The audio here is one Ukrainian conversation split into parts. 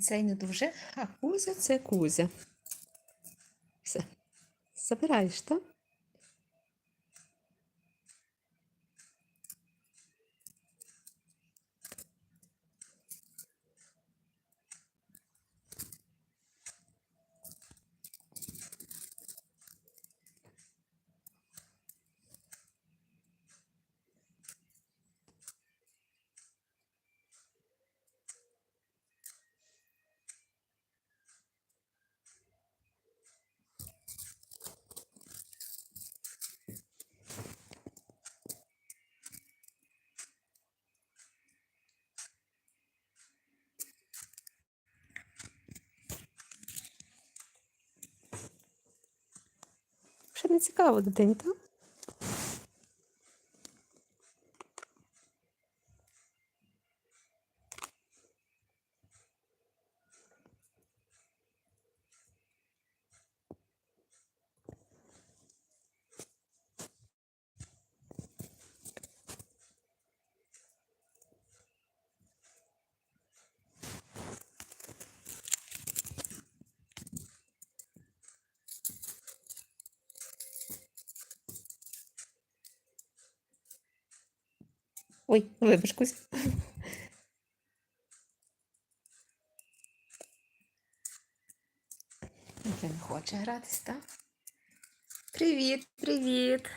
Цей не дуже, а Кузя це Кузя. Все. Забираєш, так? Не цікаво дитині, так? Ой, вибач, Кузя. Не хоче гратись, так? Привіт, привіт.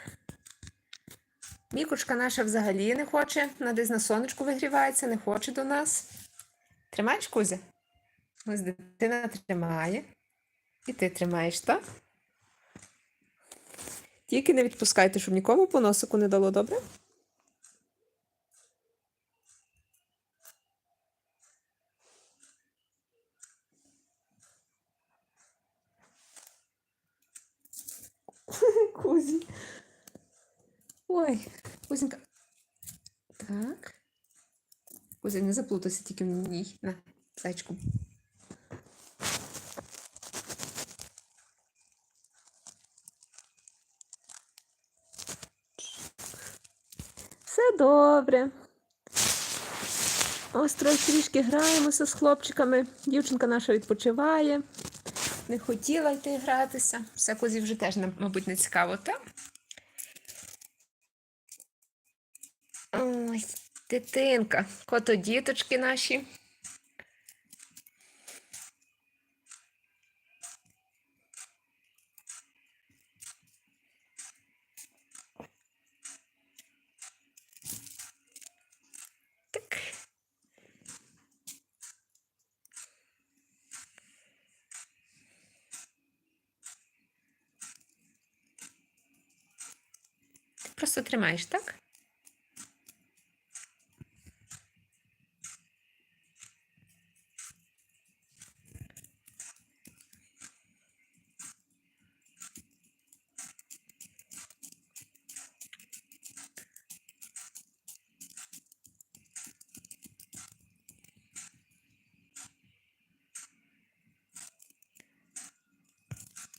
Мікочка наша взагалі не хоче, вона десь на сонечку вигрівається, не хоче до нас. Тримаєш, Кузя? Ось дитина тримає. І ти тримаєш, так? Тільки не відпускайте, щоб нікому по носику не дало, добре? Кузі. Ой, Кузінька. Так. Кузя, не заплутайся тільки в ній. На, зайчку. Все добре. Ось трохи трішки граємося з хлопчиками. Дівчинка наша відпочиває. Не хотіла йти гратися. Все козі вже теж, мабуть, не цікаво, так? Ой, дитинка, кото діточки наші. Просто тримаєш, так?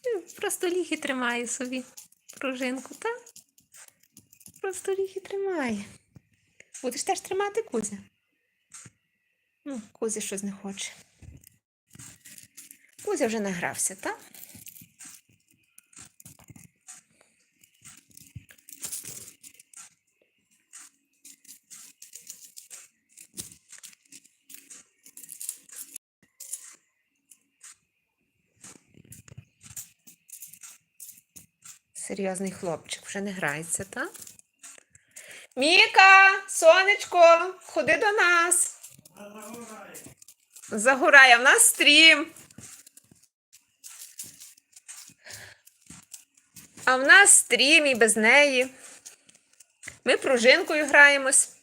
М, Просто ліг і тримає собі пружинку, так? Просто ліг і тримає. Будеш теж тримати Кузя? Ну, Кузя щось не хоче. Кузя вже награвся, так? Серйозний хлопчик, вже не грається, так? Міка, сонечко, ходи до нас. Загорає, в нас стрім. А в нас стрім і без неї. Ми пружинкою граємось.